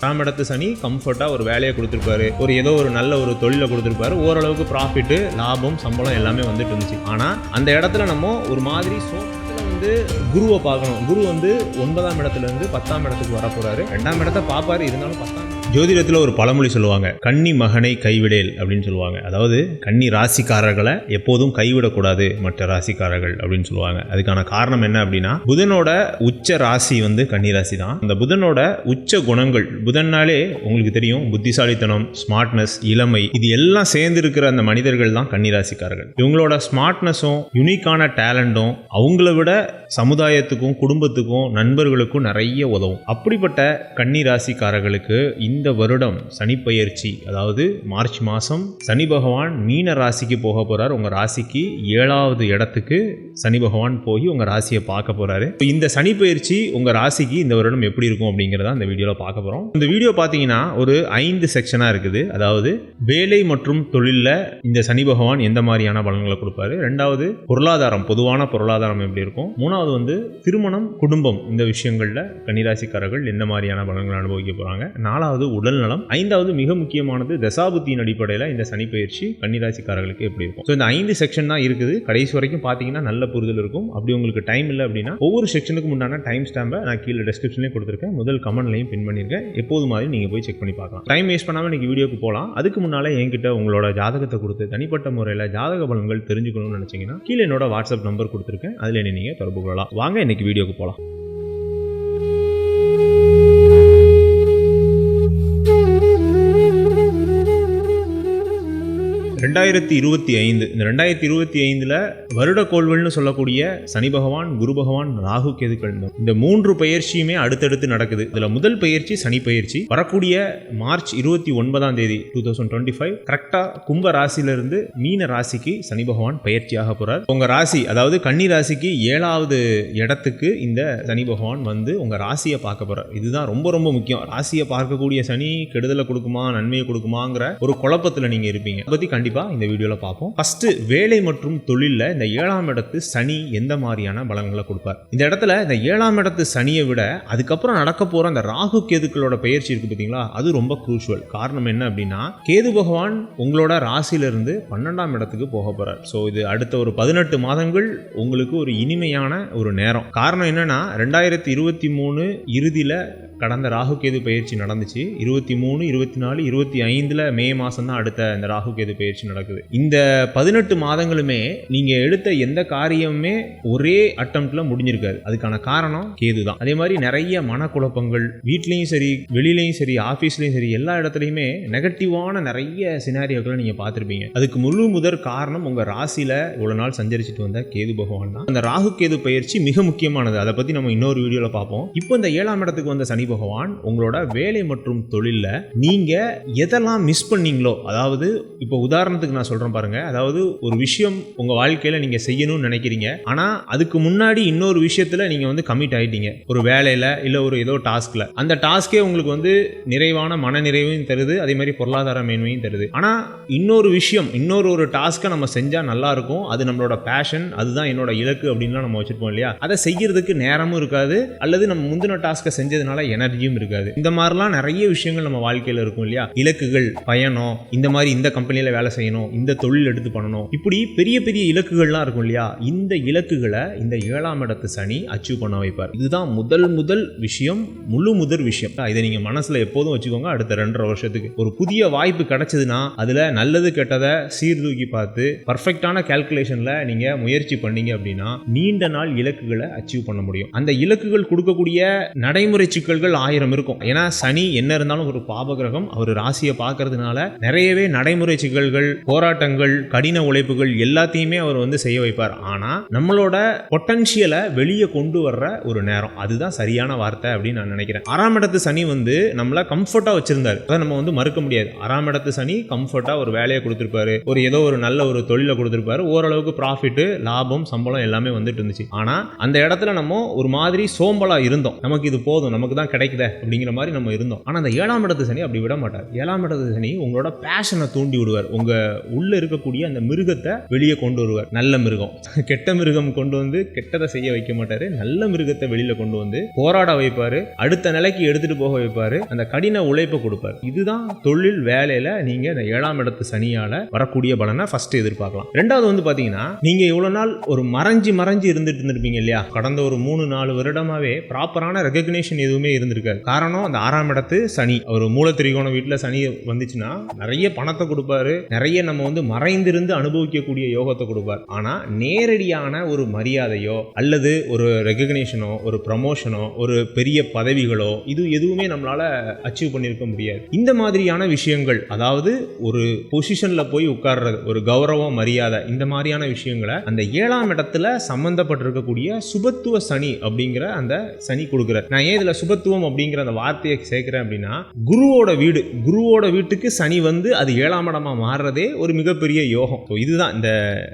தாம் இடத்து சனி கம்ஃபர்ட்டாக ஒரு வேலையை கொடுத்துருப்பாரு. ஒரு ஏதோ ஒரு நல்ல ஒரு தொழிலை கொடுத்துருப்பாரு. ஓரளவுக்கு ப்ராஃபிட்டு லாபம் சம்பளம் எல்லாமே வந்துட்டு இருந்துச்சு. ஆனால் அந்த இடத்துல நம்ம ஒரு மாதிரி சோ வந்து குருவை பார்க்கணும். குரு வந்து ஒன்பதாம் இடத்துல இருந்து பத்தாம் இடத்துக்கு வரப்போகிறாரு ரெண்டாம் இடத்த பார்ப்பாரு. இருந்தாலும் பத்தாம் ஜோதிடத்தில் ஒரு பழமொழி சொல்லுவாங்க கன்னி மகனை கைவிடேல் அப்படின்னு சொல்லுவாங்க. அதாவது கன்னி ராசிக்காரர்களை எப்போதும் கைவிடக்கூடாது மற்ற ராசிக்காரர்கள் அப்படின்னு சொல்லுவாங்க. அதுக்கான காரணம் என்ன அப்படின்னா புதனோட உச்ச ராசி வந்து கன்னி ராசி தான். அந்த புதனோட உச்ச குணங்கள் புதன்னாலே உங்களுக்கு தெரியும் புத்திசாலித்தனம் ஸ்மார்ட்னஸ் இளமை இது எல்லாம் சேர்ந்து இருக்கிற அந்த மனிதர்கள் தான் கன்னி ராசிக்காரர்கள். இவங்களோட ஸ்மார்ட்னஸும் யுனிக்கான டேலண்டும் அவங்கள விட சமுதாயத்துக்கும் குடும்பத்துக்கும் நண்பர்களுக்கும் நிறைய உதவும். அப்படிப்பட்ட கன்னி ராசிக்காரர்களுக்கு இந்த இந்த வருடம் சனிப்பெயர்ச்சி அதாவது மார்ச் மாதம் சனி பகவான் மீன ராசிக்கு போக போகிறார் உங்கள் ராசிக்கு ஏழாவது இடத்துக்கு சனி பகவான் போய் உங்கள் ராசியை பார்க்க போகிறாரு இந்த சனிப்பெயர்ச்சி உங்கள் ராசிக்கு இந்த வருடம் எப்படி இருக்கும் அப்படிங்கிறத அந்த வீடியோவில் பார்க்க போகிறோம் இந்த வீடியோ பார்த்தீங்கன்னா ஒரு ஐந்து செக்ஷனாக இருக்குது. அதாவது வேலை மற்றும் தொழிலில் இந்த சனி பகவான் எந்த மாதிரியான பலன்களை கொடுப்பாரு? ரெண்டாவது பொருளாதாரம் பொதுவான பொருளாதாரம் எப்படி இருக்கும்? மூணாவது வந்து திருமணம் குடும்பம் இந்த விஷயங்களில் கன்னிராசிக்காரர்கள் எந்த மாதிரியான பலன்களை அனுபவிக்க போகிறாங்க நாலாவது உடல் நலம். ஐந்தாவது மிக முக்கியமானது தசாபுத்தியின் அடிப்படையில் இந்த சனி பயிற்சி கன்னிராசிக்காரர்களுக்கு எப்படி இருக்கும். ஸோ இந்த ஐந்து செக்ஷன் தான் இருக்குது. கடைசி வரைக்கும் பார்த்தீங்கன்னா நல்ல புரிதல் இருக்கும். அப்படி உங்களுக்கு டைம் இல்லை அப்படின்னா ஒவ்வொரு செக்ஷனுக்கு உண்டான டைம் ஸ்டாம்பை நான் கீழே டிஸ்கிரிப்ஷன்லேயும் கொடுத்துருக்கேன். முதல் கமெண்ட்லையும் பின் பண்ணியிருக்கேன் எப்போது மாதிரி நீங்கள் போய் செக் பண்ணி பார்க்கலாம். டைம் வேஸ்ட் பண்ணாமல் இன்னைக்கு வீடியோக்கு போகலாம் அதுக்கு முன்னால் என்கிட்ட உங்களோட ஜாதகத்தை கொடுத்து தனிப்பட்ட முறையில் ஜாதக பலன்கள் தெரிஞ்சுக்கணும்னு நினச்சிங்கன்னா கீழே என்னோட வாட்ஸ்அப் நம்பர் கொடுத்துருக்கேன். அதில் என்ன நீங்கள் தொடர்பு கொள்ளலாம். வாங்க இன்னைக்கு வீடியோக்கு போகலாம் ரெண்டாயிரத்தி இருபத்தி ஐந்து இந்த ரெண்டாயிரத்தி இருபத்தி ஐந்துல வருட கோள்கள்னு சொல்லக்கூடிய சனி பகவான் குரு பகவான் ராகு கேதுக்கள் இந்த- மூன்று பயிற்சியுமே அடுத்தடுத்து நடக்குது. இதுல முதல் பயிற்சி சனி பயிற்சி. வரக்கூடிய மார்ச் இருபத்தி ஒன்பதாம் தேதி டூ தௌசண்ட் டுவெண்ட்டி ஃபைவ் கரெக்டா கும்ப ராசியிலிருந்து மீன ராசிக்கு சனி பகவான் பயிற்சியாக போறார். உங்க ராசி அதாவது கன்னி ராசிக்கு ஏழாவது இடத்துக்கு இந்த சனி பகவான் வந்து உங்க ராசியை பார்க்க போறார். இதுதான் ரொம்ப ரொம்ப முக்கியம். ராசியை பார்க்கக்கூடிய சனி கெடுதலை கொடுக்குமா நன்மையை கொடுக்குமாங்கிற ஒரு குழப்பத்துல நீங்க இருப்பீங்க. அதை பத்தி கண்டிப்பா இந்த வீடியோவில் பார்ப்போம். ஃபஸ்ட்டு வேலை மற்றும் தொழிலில் இந்த ஏழாம் இடத்து சனி எந்த மாதிரியான பலன்களை கொடுப்பார்? இந்த இடத்துல இந்த ஏழாம் இடத்து சனியை விட அதுக்கப்புறம் நடக்க போகிற அந்த ராகு கேதுக்களோட பயிற்சி இருக்கு பார்த்தீங்களா அது ரொம்ப குரூஷுவல் காரணம் என்ன அப்படின்னா கேது பகவான் உங்களோட ராசியில இருந்து பன்னெண்டாம் இடத்துக்கு போக போகிறார் ஸோ இது அடுத்த ஒரு பதினெட்டு மாதங்கள் உங்களுக்கு ஒரு இனிமையான ஒரு நேரம். காரணம் என்னன்னா ரெண்டாயிரத்தி இருபத்தி மூணு இறுதியில் கடந்த ராகு கேது பயிற்சி நடந்துச்சு. இருபத்தி மூணு இருபத்தி நாலு இருபத்தி ஐந்தில் மே மாதம் தான் அடுத்த இந்த ராகு கேது பயிற்சி நடக்குது. இந்த பதினெட்டு மாதங்களுமே நீங்கள் எடுத்த எந்த காரியமுமே ஒரே அட்டம்ப்டில் முடிஞ்சிருக்காது. அதுக்கான காரணம் கேது தான் அதே மாதிரி நிறைய மனக்குழப்பங்கள் வீட்லேயும் சரி வெளியிலையும் சரி ஆஃபீஸ்லேயும் சரி எல்லா இடத்துலையுமே நெகட்டிவான நிறைய சினாரியோக்களை நீங்கள் பார்த்துருப்பீங்க. அதுக்கு முழு முதற் காரணம் உங்கள் ராசியில இவ்வளோ நாள் சஞ்சரிச்சுட்டு வந்த கேது பகவான் தான் அந்த ராகு கேது பயிற்சி மிக முக்கியமானது. அதை பற்றி நம்ம இன்னொரு வீடியோவில் பார்ப்போம். இப்போ இந்த ஏழாம் இடத்துக்கு வந்த சனி பகவான் உங்களோட வேலை மற்றும் தொழிலில் நீங்க எதெல்லாம் மிஸ் பண்ணீங்களோ அதாவது இப்போ உதாரணத்துக்கு நான் சொல்றேன் பாருங்க. அதாவது ஒரு விஷயம் உங்க வாழ்க்கையில நீங்க செய்யணும்னு நினைக்கிறீங்க. ஆனா அதுக்கு முன்னாடி இன்னொரு விஷயத்துல நீங்க வந்து கமிட் ஆயிட்டீங்க. ஒரு வேலையில இல்லை ஒரு ஏதோ டாஸ்க்ல அந்த டாஸ்கே உங்களுக்கு வந்து நிறைவான மன நிறைவையும் தருது. அதே மாதிரி பொருளாதார மேன்மையும் தருது. ஆனால் இன்னொரு விஷயம் இன்னொரு ஒரு டாஸ்க்கை நம்ம செஞ்சால் நல்லா இருக்கும். அது நம்மளோட பேஷன் அதுதான் என்னோட இலக்கு அப்படின்லாம் நம்ம வச்சிருப்போம் இல்லையா? அதை செய்யறதுக்கு நேரமும் இருக்காது. அல்லது நம்ம முந்தின டாஸ்க்கை செஞ்சதுனால எனர்ஜியும் இருக்காது. இந்த மாதிரிலாம் நிறைய விஷயங்கள் நம்ம வாழ்க்கையில் இருக்கும் இல்லையா? இலக்குகள் பயணம் இந்த மாதிரி இந்த கம்பெனியில் வேலை செய்யணும் இந்த தொழில் எடுத்து பண்ணணும். இப்படி பெரிய பெரிய இலக்குகள்லாம் இருக்கும் இல்லையா? இந்த இலக்குகளை இந்த ஏழாம் இடத்து சனி அச்சீவ் பண்ண வைப்பார். இதுதான் முதல் முதல் விஷயம் முழு முதல் விஷயம். இதை நீங்கள் மனசில் எப்போதும் வச்சுக்கோங்க அடுத்த ரெண்டரை வருஷத்துக்கு. ஒரு புதிய வாய்ப்பு கிடைச்சதுன்னா அதில் நல்லது கெட்டதை சீர்தூக்கி பார்த்து பர்ஃபெக்டான கால்குலேஷனில் நீங்கள் முயற்சி பண்ணீங்க அப்படின்னா நீண்ட நாள் இலக்குகளை அச்சீவ் பண்ண முடியும். அந்த இலக்குகள் கொடுக்கக்கூடிய நடைமுறை சிக்கல்கள் ஆயிரம் இருக்கும். ஏன்னா சனி என்ன இருந்தாலும் ஒரு பாபகிரகம். அவர் ராசியை பார்க்கறதுனால நிறையவே நடைமுறை சிக்கல்கள் போராட்டங்கள் கடின உழைப்புகள் எல்லாத்தையுமே அவர் வந்து செய்ய வைப்பார். ஆனா நம்மளோட பொட்டன்ஷியலை வெளியே கொண்டு வர்ற ஒரு நேரம். அதுதான் சரியான வார்த்தை அப்படின்னு நான் நினைக்கிறேன். ஆறாம் இடத்து சனி வந்து நம்மள கம்ஃபர்ட்டா வச்சிருந்தாரு. அதை நம்ம வந்து மறுக்க முடியாது. ஆறாம் இடத்து சனி கம்ஃபர்ட்டா ஒரு வேலையை கொடுத்துருப்பாரு. ஒரு ஏதோ ஒரு நல்ல ஒரு தொழிலை கொடுத்துருப்பாரு. ஓரளவுக்கு ப்ராஃபிட் லாபம் சம்பளம் எல்லாமே வந்துட்டு இருந்துச்சு. ஆனா அந்த இடத்துல நம்ம ஒரு மாதிரி சோம்பலா இருந்தோம். நமக்கு இது போதும். நமக்கு தான் கிடைக்குதே அப்படிங்கிற மாதிரி நம்ம இருந்தோம். ஆனால் அந்த ஏழாம் இடத்து சனி அப்படி விட மாட்டார். ஏழாம் இடத்து சனி உங்களோட பேஷனை தூண்டி விடுவார். உங்கள் உள்ளே இருக்கக்கூடிய அந்த மிருகத்தை வெளியே கொண்டு வருவார். நல்ல மிருகம். கெட்ட மிருகம் கொண்டு வந்து கெட்டதை செய்ய வைக்க மாட்டார். நல்ல மிருகத்தை வெளியில் கொண்டு வந்து போராட வைப்பார். அடுத்த நிலைக்கு எடுத்துகிட்டு போக வைப்பார். அந்த கடின உழைப்பை கொடுப்பாரு. இதுதான் தொழில் வேலையில் நீங்கள் இந்த ஏழாம் இடத்து சனியால் வரக்கூடிய பலனை ஃபஸ்ட்டு எதிர்பார்க்கலாம். ரெண்டாவது வந்து பார்த்தீங்கன்னா நீங்கள் இவ்வளோ நாள் ஒரு மறைஞ்சி மறைஞ்சி இருந்துட்டு இருந்திருப்பீங்க இல்லையா? கடந்த ஒரு மூணு நாலு வருடமாவே ப்ராப்பரான ரெகக்னேஷன் எதுவுமே இருந்திருக்காரு. காரணம் அந்த ஆறாம் இடத்து சனி. ஒரு மூல திரிகோண வீட்டில் சனி வந்துச்சுன்னா நிறைய பணத்தை கொடுப்பாரு. நிறைய நம்ம வந்து மறைந்திருந்து அனுபவிக்கக்கூடிய யோகத்தை கொடுப்பார். ஆனால் நேரடியான ஒரு மரியாதையோ அல்லது ஒரு ரெகக்னேஷனோ ஒரு ப்ரமோஷனோ ஒரு பெரிய பதவிகளோ இது எதுவுமே நம்மளால அச்சீவ் பண்ணியிருக்க முடியாது. இந்த மாதிரியான விஷயங்கள் அதாவது ஒரு பொசிஷனில் போய் உட்கார்றது ஒரு கௌரவம் மரியாதை இந்த மாதிரியான விஷயங்களை அந்த ஏழாம் இடத்துல சம்பந்தப்பட்டிருக்கக்கூடிய சுபத்துவ சனி அப்படிங்கிற அந்த சனி கொடுக்குறார். நான் ஏன் இதில் சுபத்துவம் அப்படிங்கிற அந்த வார்த்தையை சேர்க்குறேன் அப்படின்னா குருவோட வீடு. குருவோட வீட்டுக்கு சனி வந்து அது ஏழாம் இடமா மாறுறதே ஒரு மிகப்பெரிய யோகம். ஸோ இதுதான். இந்த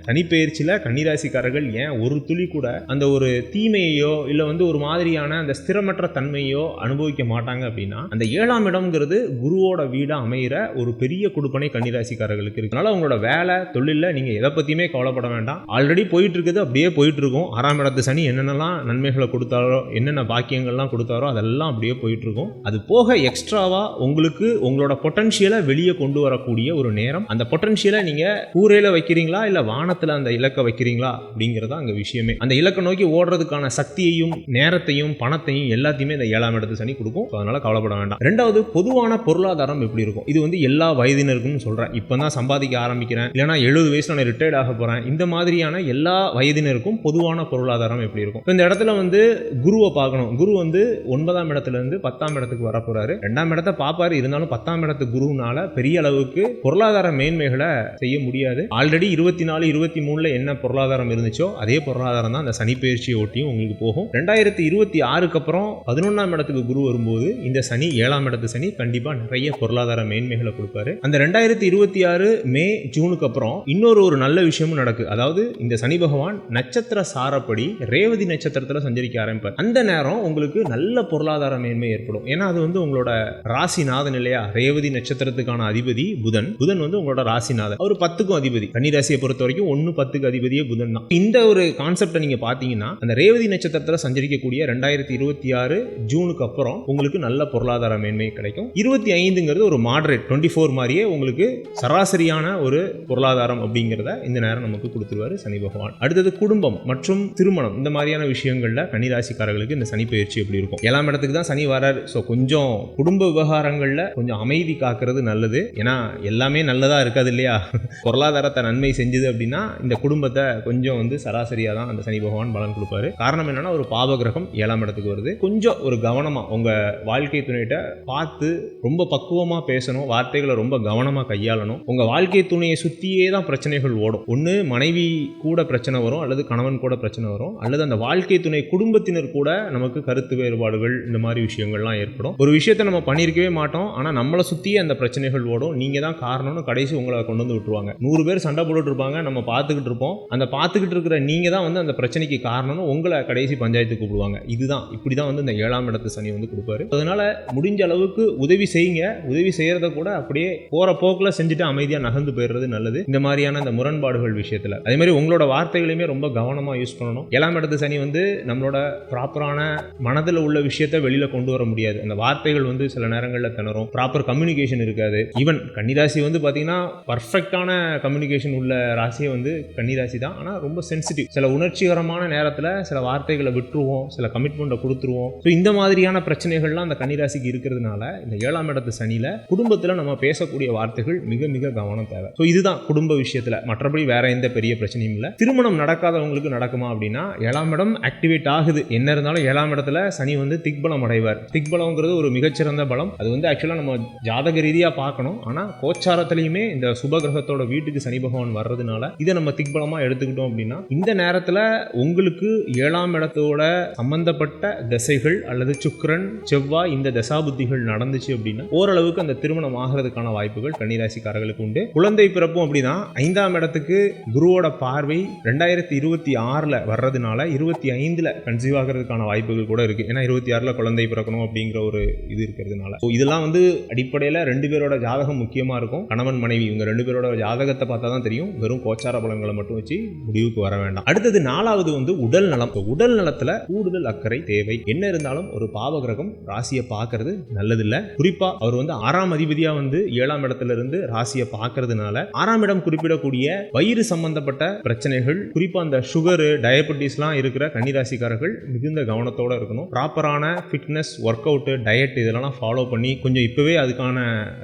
சனிப்பெயர்ச்சியில் கன்னிராசிக்காரர்கள் ஏன் ஒரு துளி கூட அந்த ஒரு தீமையையோ இல்லை வந்து ஒரு மாதிரியான அந்த ஸ்திரமற்ற தன்மையோ அனுபவிக்க மாட்டாங்க அப்படின்னா அந்த ஏழாம் இடம்ங்கிறது குருவோட வீடாக அமையிற ஒரு பெரிய கொடுப்பனை கன்னிராசிக்காரர்களுக்கு இருக்கு. அதனால உங்களோட வேலை தொழிலில் நீங்கள் எதை பற்றியுமே கவலைப்பட வேண்டாம். ஆல்ரெடி போயிட்டு இருக்குது அப்படியே போயிட்டு இருக்கும் ஆறாம் இடத்து சனி என்னென்னலாம் நன்மைகளை கொடுத்தாரோ என்னென்ன பாக்கியங்கள்லாம் கொடுத்தாரோ அதெல்லாம் அப்படியே போயிட்டு இருக்கும் அது போக எக்ஸ்ட்ராவாக உங்களுக்கு உங்களோட பொட்டன்ஷியலை வெளியே கொண்டு வரக்கூடிய ஒரு நேரம். அந்த பொட்டன்ஷியலை நீங்கள் கூரையில் வைக்கிறீங்களா? இல்லை வானத்தில் அந்த இலக்கை வைக்கிறீங்களா? அப்படிங்கிறதா அங்கே விஷயமே. அந்த இலக்கை நோக்கி ஓடுறதுக்கான சக்தியையும் நேரத்தையும் பணத்தையும் எல்லாத்தையுமே இந்த ஏழாம் இடத்து சனி கொடுக்கும். அதனால் அதனால கவலைப்பட வேண்டாம். ரெண்டாவது பொதுவான பொருளாதாரம் எப்படி இருக்கும்? இது வந்து எல்லா வயதினருக்கும் இப்போ தான் சம்பாதிக்க ஆரம்பிக்கிறேன். இல்லைனா எழுபது வயசு நான் ரிட்டையர்ட் ஆக போகிறேன் இந்த மாதிரியான எல்லா வயதினருக்கும் பொதுவான பொருளாதாரம் எப்படி இருக்கும்? இந்த இடத்துல வந்து குருவை பார்க்கணும். குரு வந்து ஒன்பதாம் இடத்துல இருந்து பத்தாம் இடத்துக்கு வர ரெண்டாம் இடத்த பார்ப்பாரு. இருந்தாலும் பத்தாம் இடத்து குருனால பெரிய அளவுக்கு பொருளாதார மேன்மைகளை செய்ய முடியாது. ஆல்ரெடி இருபத்தி நாலு இருபத்தி மூணுல என்ன பொருளாதாரம் இருந்துச்சோ அதே பொருளாதாரம் தான் அந்த சனி பயிற்சியை ஒட்டியும் உங்களுக்கு போகும். ரெண்டாயிரத்தி இருபத்தி ஆறுக்கு அப்புறம் பதினொன்றாம் இடத்துக்கு குரு வரும்போது இந்த சனி ஏழாம் இடத்து சனி கண்டிப்பா நிறைய பொருளாதார மேன்மைகளை கொடுப்பாரு. அந்த ரெண்டாயிரத்தி இருபத்தி ஆறு மே ஜூனுக்கு அப்புறம் இன்னொரு ஒரு நல்ல விஷயமும் நடக்கு. அதாவது இந்த சனி பகவான் நட்சத்திர சாரப்படி ரேவதி நட்சத்திரத்தில் சஞ்சரிக்க ஆரம்பிப்பார். அந்த நேரம் உங்களுக்கு நல்ல பொருளாதார பொருளாதார மேன்மை ஏற்படும். ஏன்னா அது வந்து உங்களோட ராசிநாதன் இல்லையா? ரேவதி நட்சத்திரத்துக்கான அதிபதி புதன். புதன் வந்து உங்களோட ராசிநாதன் அவர் பத்துக்கும் அதிபதி. கன்னிராசியை பொறுத்த வரைக்கும் ஒன்னு பத்துக்கு அதிபதியே புதன் தான். இந்த ஒரு கான்செப்டை நீங்க பாத்தீங்கன்னா அந்த ரேவதி நட்சத்திரத்துல சஞ்சரிக்கக்கூடிய ரெண்டாயிரத்தி இருபத்தி ஆறு ஜூனுக்கு அப்புறம் உங்களுக்கு நல்ல பொருளாதார மேன்மை கிடைக்கும். இருபத்தி ஐந்துங்கிறது ஒரு மாடரேட் டுவெண்ட்டி ஃபோர் மாதிரியே உங்களுக்கு சராசரியான ஒரு பொருளாதாரம் அப்படிங்கிறத இந்த நேரம் நமக்கு கொடுத்துருவாரு சனி பகவான். அடுத்தது குடும்பம் மற்றும் திருமணம். இந்த மாதிரியான விஷயங்கள்ல கன்னிராசிக்காரர்களுக்கு இந்த சனி பயிற்சி எப்படி இருக்கும்? ஏழாம் இடத்துக்கு தான் சனி வராரு. ஸோ கொஞ்சம் குடும்ப விவகாரங்களில் கொஞ்சம் அமைதி காக்கிறது நல்லது. ஏன்னா எல்லாமே நல்லதா இருக்காது இல்லையா? பொருளாதாரத்தை நன்மை செஞ்சது அப்படின்னா இந்த குடும்பத்தை கொஞ்சம் வந்து சராசரியாக தான் அந்த சனி பகவான் பலன் கொடுப்பாரு. காரணம் என்னன்னா ஒரு பாவகிரகம் ஏழாம் இடத்துக்கு வருது. கொஞ்சம் ஒரு கவனமா உங்க வாழ்க்கை துணையிட்ட பார்த்து ரொம்ப பக்குவமா பேசணும். வார்த்தைகளை ரொம்ப கவனமாக கையாளணும். உங்கள் வாழ்க்கை துணையை சுற்றியே தான் பிரச்சனைகள் ஓடும். ஒன்று மனைவி கூட பிரச்சனை வரும் அல்லது கணவன் கூட பிரச்சனை வரும். அல்லது அந்த வாழ்க்கை துணை குடும்பத்தினர் கூட நமக்கு கருத்து வேறுபாடுகள் இந்த மாதிரி விஷயங்கள்லாம் ஏற்படும். ஒரு விஷயத்தை நம்ம பண்ணியிருக்கவே மாட்டோம். ஆனால் நம்மளை சுற்றியே அந்த பிரச்சனைகள் ஓடும். நீங்கள் தான் காரணம்னு கடைசி உங்களை கொண்டு வந்து விட்டுருவாங்க. நூறு பேர் சண்டை போட்டுட்டு இருப்பாங்க. நம்ம பார்த்துக்கிட்டு இருப்போம். அந்த பார்த்துக்கிட்டு இருக்கிற நீங்கள் தான் வந்து அந்த பிரச்சனைக்கு காரணம்னு உங்களை கடைசி பஞ்சாயத்து கூப்பிடுவாங்க. இதுதான். இப்படி தான் வந்து இந்த ஏழாம் இடத்து சனி வந்து கொடுப்பாரு. அதனால முடிஞ்ச அளவுக்கு உதவி செய்யுங்க. உதவி செய்யறத கூட அப்படியே போகிற போக்கில் செஞ்சுட்டு அமைதியாக நகர்ந்து போயிடுறது நல்லது. இந்த மாதிரியான அந்த முரண்பாடுகள் விஷயத்தில். அதே மாதிரி உங்களோட வார்த்தைகளையுமே ரொம்ப கவனமாக யூஸ் பண்ணணும். ஏழாம் இடத்து சனி வந்து நம்மளோட ப்ராப்பரான மனதில் உள்ள விஷயத்த வெளியில கொண்டு வர முடியாது. அந்த வார்த்தைகள் வந்து சில நேரங்களில் திணறும். ப்ராப்பர் கம்யூனிகேஷன் இருக்காது. ஈவன் கன்னிராசி வந்து பார்த்தீங்கன்னா பர்ஃபெக்டான கம்யூனிகேஷன் உள்ள ராசியே வந்து கன்னிராசி தான். ஆனால் ரொம்ப சென்சிட்டிவ் சில உணர்ச்சிகரமான நேரத்தில் சில வார்த்தைகளை விட்டுருவோம். சில கமிட்மெண்ட்டை கொடுத்துருவோம். ஸோ இந்த மாதிரியான பிரச்சனைகள்லாம் அந்த கன்னிராசிக்கு இருக்கிறதுனால இந்த ஏழாம் இடத்து சனியில் குடும்பத்தில் நம்ம பேசக்கூடிய வார்த்தைகள் மிக மிக கவனம் தேவை. ஸோ இதுதான் குடும்ப விஷயத்தில். மற்றபடி வேற எந்த பெரிய பிரச்சனையும் இல்லை. திருமணம் நடக்காதவங்களுக்கு நடக்குமா அப்படின்னா ஏழாம் இடம் ஆக்டிவேட் ஆகுது. என்ன இருந்தாலும் ஏழாம் இடத்துல சனி வந்து திக்பலம் அடைவார் திக்பலம்ங்கிறது ஒரு மிகச்சிறந்த பலம். அது வந்து ஆக்சுவலாக நம்ம ஜாதக ரீதியாக பார்க்கணும். ஆனால் கோச்சாரத்திலையுமே இந்த சுப கிரகத்தோட வீட்டுக்கு சனி பகவான் வர்றதுனால இதை நம்ம திக்பலமாக எடுத்துக்கிட்டோம் அப்படின்னா இந்த நேரத்தில் உங்களுக்கு ஏழாம் இடத்தோட சம்பந்தப்பட்ட திசைகள் அல்லது சுக்கிரன் செவ்வாய் இந்த தசாபுத்திகள் நடந்துச்சு அப்படின்னா ஓரளவுக்கு அந்த திருமணம் ஆகிறதுக்கான வாய்ப்புகள் கன்னிராசிக்காரர்களுக்கு உண்டு. குழந்தை பிறப்பும் அப்படின்னா ஐந்தாம் இடத்துக்கு குருவோட பார்வை ரெண்டாயிரத்தி இருபத்தி ஆறில் வர்றதுனால இருபத்தி ஐந்தில் கன்சீவ் ஆகிறதுக்கான வாய்ப்புகள் கூட இருக்கு. ஏன்னா இருபத்தி ஆறில் குழந்தை குழந்தை பிறக்கணும் அப்படிங்கிற ஒரு இது இருக்கிறதுனால. ஸோ இதெல்லாம் வந்து அடிப்படையில் ரெண்டு பேரோட ஜாதகம் முக்கியமாக இருக்கும். கணவன் மனைவி இவங்க ரெண்டு பேரோட ஜாதகத்தை பார்த்தா தான் தெரியும். வெறும் கோச்சார பலன்களை மட்டும் வச்சு முடிவுக்கு வர வேண்டாம். அடுத்தது நாலாவது வந்து உடல் நலம். உடல் நலத்தில் கூடுதல் அக்கறை தேவை. என்ன இருந்தாலும் ஒரு பாவகிரகம் ராசியை பார்க்கறது நல்லதில்லை. குறிப்பாக அவர் வந்து ஆறாம் அதிபதியாக வந்து ஏழாம் இடத்துல இருந்து ராசியை பார்க்கறதுனால ஆறாம் இடம் குறிப்பிடக்கூடிய வயிறு சம்பந்தப்பட்ட பிரச்சனைகள் குறிப்பாக அந்த சுகரு டயபெட்டிஸ்லாம் இருக்கிற கன்னிராசிக்காரர்கள் மிகுந்த கவனத்தோட இருக்கணும். ப்ராப்பரான ஃபிட்னஸ் ஒர்க் அவுட்டு டயட் இதெல்லாம் ஃபாலோ பண்ணி கொஞ்சம் இப்போவே அதுக்கான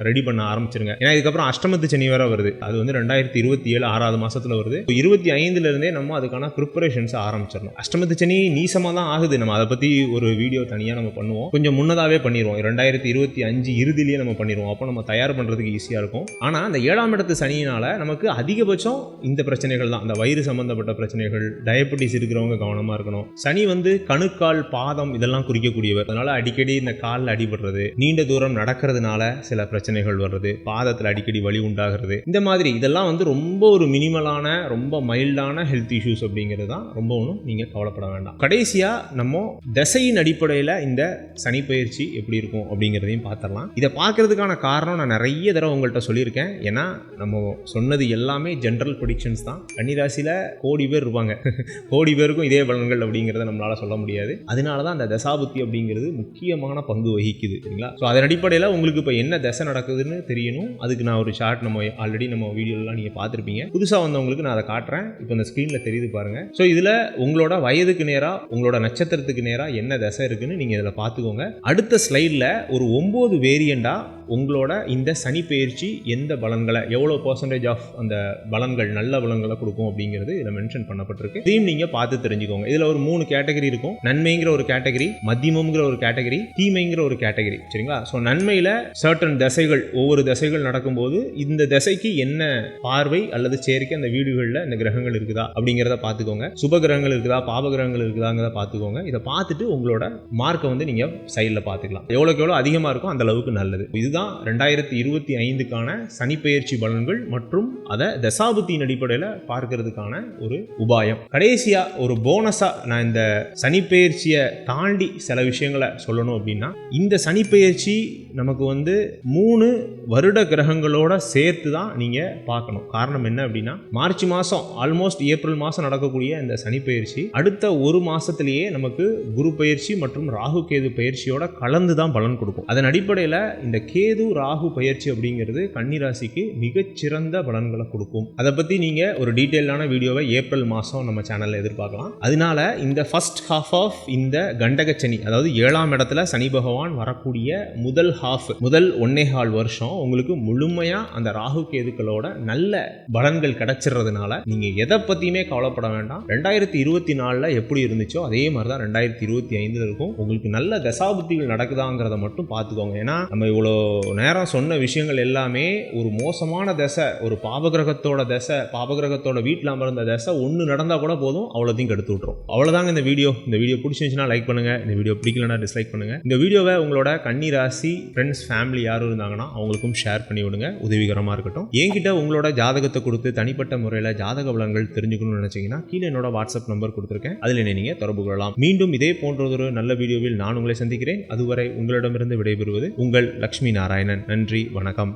ரெடி பண்ண ஆரம்பிச்சிருங்க. ஏன்னா இதுக்கப்புறம் அஷ்டமத்து சனி வேற வருது. அது வந்து ரெண்டாயிரத்தி இருபத்தி ஏழு ஆறாவது மாசத்துல வருது. இப்போ இருபத்தி ஐந்துல இருந்தே நம்ம அதுக்கான ப்ரிப்பரேஷன்ஸ் ஆரம்பிச்சிடணும். அஷ்டமத்து சனி நீசமா தான் ஆகுது. நம்ம அதை பத்தி ஒரு வீடியோ தனியா நம்ம பண்ணுவோம். கொஞ்சம் முன்னதாவே பண்ணிடுவோம் ரெண்டாயிரத்தி இருபத்தி அஞ்சு இறுதியிலேயே நம்ம பண்ணிடுவோம் அப்போ நம்ம தயார் பண்றதுக்கு ஈஸியா இருக்கும். ஆனா அந்த ஏழாம் இடத்து சனியினால நமக்கு அதிகபட்சம் இந்த பிரச்சனைகள் தான். அந்த வயிறு சம்பந்தப்பட்ட பிரச்சனைகள் டயபெட்டிஸ் இருக்கிறவங்க கவனமா இருக்கணும். சனி வந்து கணுக்கால் பாதம் இதெல்லாம் குறிக்கக்கூடியவர். அதனால அடிக்கடி இந்த காலில் அடிபடுறது நீண்ட தூரம் நடக்கிறதுனால சில பிரச்சனைகள் வர்றது பாதத்தில் அடிக்கடி வலி உண்டாகிறது. இந்த மாதிரி இதெல்லாம் வந்து ரொம்ப ஒரு மினிமலான ரொம்ப மைல்டான ஹெல்த் இஷ்யூஸ் அப்படிங்கிறது தான் ரொம்ப ஒன்றும் நீங்கள் கவலைப்பட வேண்டாம். கடைசியாக நம்ம தசையின் அடிப்படையில் இந்த சனி பயிற்சி எப்படி இருக்கும் அப்படிங்கிறதையும் பார்த்துடலாம் இதை பார்க்கறதுக்கான காரணம் நான் நிறைய தடவை உங்கள்கிட்ட சொல்லியிருக்கேன். ஏன்னா நம்ம சொன்னது எல்லாமே ஜென்ரல் ப்ரொடிக்ஷன்ஸ் தான். கன்னிராசியில் கோடி பேர் இருப்பாங்க. கோடி பேருக்கும் இதே பலன்கள் அப்படிங்கிறத நம்மளால சொல்ல முடியாது. அதனால தான் அந்த தசாபுத்தி அப்படிங்கிறது முக்கியமான பங்கு வகிக்குது சரிங்களா ஸோ அதன் அடிப்படையில் உங்களுக்கு இப்போ என்ன தசை நடக்குதுன்னு தெரியணும். அதுக்கு நான் ஒரு ஷார்ட் நம்ம ஆல்ரெடி நம்ம வீடியோலாம் நீங்கள் பார்த்துருப்பீங்க. புதுசாக வந்தவங்களுக்கு நான் அதை காட்டுறேன். இப்போ இந்த ஸ்க்ரீனில் தெரியுது பாருங்க. ஸோ இதில் உங்களோட வயதுக்கு நேராக உங்களோட நட்சத்திரத்துக்கு நேராக என்ன தசை இருக்குன்னு நீங்கள் இதில் பார்த்துக்கோங்க. அடுத்த ஸ்லைடில் ஒரு ஒம்பது வேரியண்டாக உங்களோட இந்த சனி பயிற்சி எந்த பலன்களை எவ்வளோ பர்சன்டேஜ் ஆஃப் அந்த பலன்கள் நல்ல பலன்களை கொடுக்கும் அப்படிங்கிறது இதில் மென்ஷன் பண்ணப்பட்டிருக்கு. இதையும் நீங்கள் பார்த்து தெரிஞ்சுக்கோங்க. இதில் ஒரு மூணு கேட்டகரி இருக்கும். நன்மைங்கிற ஒரு கேட்டகரி மத்தியமங்கிற ஒரு கேட்டகரி தீமைங்கிற ஒரு கேட்டகரி சரிங்களா? ஸோ நன்மையில் சர்டன் தசைகள் ஒவ்வொரு தசைகள் நடக்கும்போது இந்த தசைக்கு என்ன பார்வை அல்லது சேர்க்கை அந்த வீடுகளில் இந்த கிரகங்கள் இருக்குதா அப்படிங்கிறத பார்த்துக்கோங்க. சுப கிரகங்கள் இருக்குதா பாப கிரகங்கள் இருக்குதாங்கிறத பார்த்துக்கோங்க. இதை பார்த்துட்டு உங்களோட மார்க்கை வந்து நீங்கள் சைடில் பார்த்துக்கலாம். எவ்வளோக்கு எவ்வளோ அதிகமாக இருக்கும் அந்த அளவுக்கு நல்லது. இதுதான் ரெண்டாயிரத்தி இருபத்தி ஐந்துக்கான சனிப்பெயர்ச்சி பலன்கள் மற்றும் அதை தசாபுத்தியின் அடிப்படையில் பார்க்கறதுக்கான ஒரு உபாயம். கடைசியா ஒரு போனஸாக நான் இந்த சனிப்பெயர்ச்சியை தாண்டி சில விஷயம் சொல்லணும் அப்படின்னா இந்த சனிப்பெயர்ச்சி நமக்கு வந்து மூணு வருட கிரகங்களோட சேர்த்து தான் நீங்கள் பார்க்கணும். காரணம் என்ன அப்படின்னா மார்ச் மாதம் ஆல்மோஸ்ட் ஏப்ரல் மாதம் நடக்கக்கூடிய இந்த சனிப்பெயர்ச்சி அடுத்த ஒரு மாசத்திலேயே நமக்கு குரு பயிற்சி மற்றும் ராகு கேது பயிற்சியோட கலந்து தான் பலன் கொடுக்கும். அதன் அடிப்படையில் இந்த கேது ராகு பயிற்சி அப்படிங்கிறது கன்னிராசிக்கு மிகச்சிறந்த பலன்களை கொடுக்கும். அதை பற்றி நீங்கள் ஒரு டீட்டெயிலான வீடியோவை ஏப்ரல் மாதம் நம்ம சேனலில் எதிர்பார்க்கலாம். அதனால இந்த ஃபர்ஸ்ட் ஹாஃப் ஆஃப் இந்த கண்டகச்சனி அதாவது ஏழாம் இடத்துல சனி பகவான் வரக்கூடிய முதல் ஹாஃப் முதல் ஒன்னே கால் வருஷம் உங்களுக்கு முழுமையாக அந்த ராகு கேதுக்களோட நல்ல பலன்கள் கிடைச்சிடுறதுனால நீங்கள் எதை பற்றியுமே கவலைப்பட வேண்டாம். ரெண்டாயிரத்தி இருபத்தி நாலில் எப்படி இருந்துச்சோ அதே மாதிரி தான் ரெண்டாயிரத்தி இருபத்தி ஐந்தில் இருக்கும். உங்களுக்கு நல்ல தசாபுத்திகள் நடக்குதாங்கிறத மட்டும் பார்த்துக்கோங்க. ஏன்னா நம்ம இவ்வளோ நேரம் சொன்ன விஷயங்கள் எல்லாமே ஒரு மோசமான தசை ஒரு பாபகிரகத்தோட தசை பாபகிரகத்தோட வீட்டில் அமர்ந்த தசை ஒன்று நடந்தால் கூட போதும் அவ்வளோத்தையும் கெடுத்து விட்ரும் அவ்வளோதாங்க இந்த வீடியோ. இந்த வீடியோ பிடிச்சிருந்துச்சுன்னா லைக் பண்ணுங்க. இந்த வீடியோ பிடிக்கலனா டிஸ்லைக் பண்ணுங்க. இந்த வீடியோவை உங்களோட கன்னி ராசி ஃப்ரெண்ட்ஸ் ஃபேமிலி யாரும் இருந்தாங்கன்னா அவங்களுக்கும் ஷேர் பண்ணி விடுங்க. உதவிகரமாக இருக்கட்டும். என்கிட்ட உங்களோட ஜாதகத்தை கொடுத்து தனிப்பட்ட முறையில் ஜாதக பலன்கள் தெரிஞ்சுக்கணும்னு நினைச்சீங்கன்னா கீழே என்னோட வாட்ஸ்அப் நம்பர் கொடுத்துருக்கேன். அதில் என்னை நீங்கள் தொடர்பு கொள்ளலாம். மீண்டும் இதே போன்றதொரு நல்ல வீடியோவில் நான் உங்களை சந்திக்கிறேன். அதுவரை உங்களிடமிருந்து விடைபெறுவது உங்கள் லக்ஷ்மி நாராயணன். நன்றி வணக்கம்.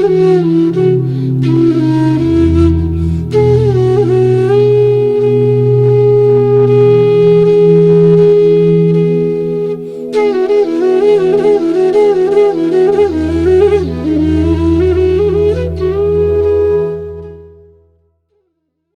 Thank you.